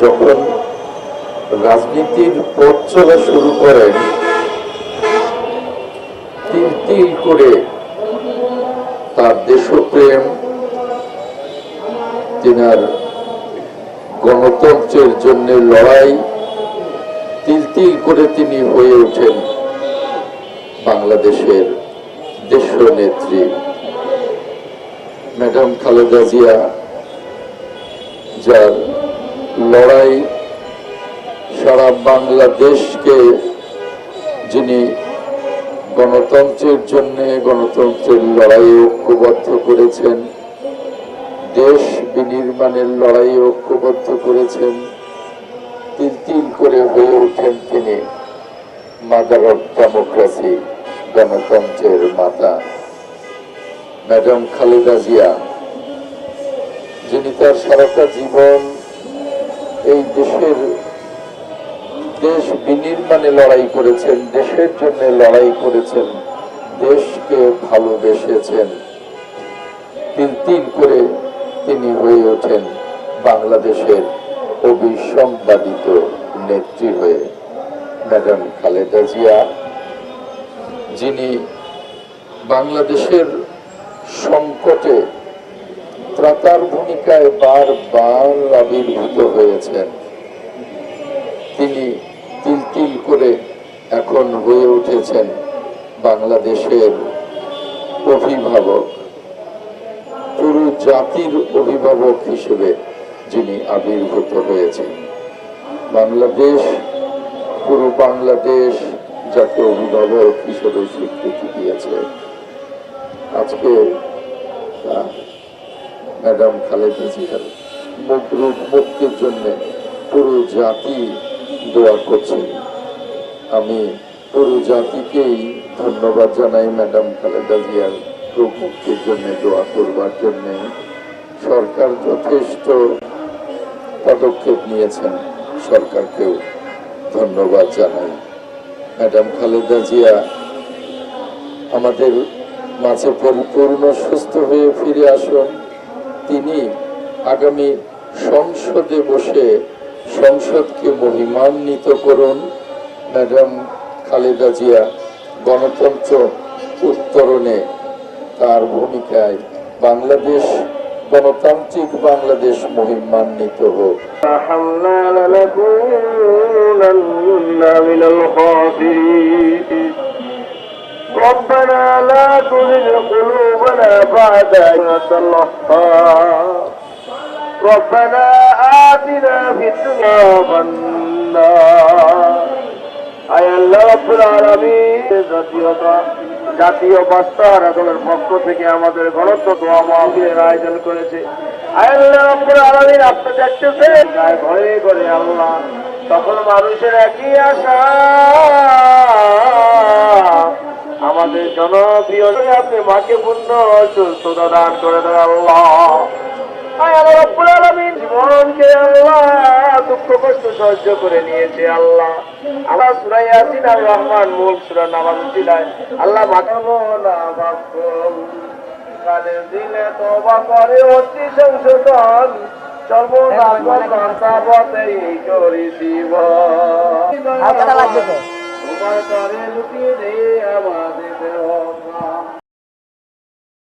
যখন রাজনীতির পথ চলা শুরু করেন তিল তিল করে তার দেশপ্রেম, তিনার গণতন্ত্রের জন্য লড়াই, তিল তিল করে তিনি হয়ে ওঠেন বাংলাদেশের দেশ নেত্রী ম্যাডাম খালেদা জিয়া, যার লড়াই সারা বাংলাদেশকে যিনি গণতন্ত্রের জন্য, গণতন্ত্রের লড়াই ঐক্যবদ্ধ করেছেন, দেশ বিনির্মাণের লড়াই ঐক্যবদ্ধ করেছেন, তিল তিল করে হয়ে ওঠেন তিনি মাদার অফ ডেমোক্রেসি গণতন্ত্রের মাতা। ম্যাডাম খালেদা জিয়া, যিনি তার সারাটা জীবন এই দেশের দেশ বিনির্মাণে লড়াই করেছেন, দেশের জন্য লড়াই করেছেন, দেশকে ভালোবেসেছেন। তিল তিল করে তিনি হয়ে ওঠেন বাংলাদেশের অবিসংবাদিত নেত্রী হয়ে। ম্যাডাম খালেদা জিয়া, যিনি বাংলাদেশের সংকটে ত্রাতার ভূমিকায় বারবার আবির্ভূত হয়েছেন। তিনি তিল তিল করে এখন হয়ে উঠেছেন বাংলাদেশের অভিভাবক পুরো জাতির অভিভাবক হিসেবে যিনি আবির্ভূত হয়েছেন। বাংলাদেশ, পুরো বাংলাদেশ যাকে অভিভাবক হিসেবে স্বীকৃতি দিয়েছে। আজকে ম্যাডাম খালেদা জিয়ার মুক্তির জন্য পুরো জাতি দোয়া করছেন আমি পুরো জাতিকেই ধন্যবাদ জানাই ম্যাডাম খালেদা জিয়ার মুক্তির জন্য দোয়া করবার জন্য। সরকার যথেষ্ট পদক্ষেপ নিয়েছেন, সরকারকেও ধন্যবাদ জানাই। ম্যাডাম খালেদা জিয়া আমাদের মাঝে পরিপূর্ণ সুস্থ হয়ে ফিরে আসুন। তিনি আগামী সংসদে বসে সংসদকে মহিমান্বিত করুন ম্যাডাম খালেদা জিয়া গণতন্ত্র উত্তরণে তার ভূমিকায় বাংলাদেশ গণতান্ত্রিক বাংলাদেশ মহিমান্বিত হোক حمنا لنكونن من الخاسرين ربنا لا تزغ قلوبنا بعد إذ هديتنا ربنا آتنا في الدنيا حسنة আয় আল্লাহ রাব্বুল আলামিন জাতীয়তা জাতীয় বাস্তার আদমের পক্ষ থেকে আমাদের ঘনত্ব দোয়া মাহফিলের আয়োজন করেছে আয় আল্লাহ রাব্বুল আলামিন আপনি দেখতেছেন গায়ে ঘরে ঘরে আল্লাহ সকল মানুষের একই আশা আমাদের জনপ্রিয় আপনি মাকে পূর্ণ সুস্থতা দান করে দেন আল্লাহ। জীবনকে আল্লাহ পাতারে লুকিয়ে দে আমাদের দেহ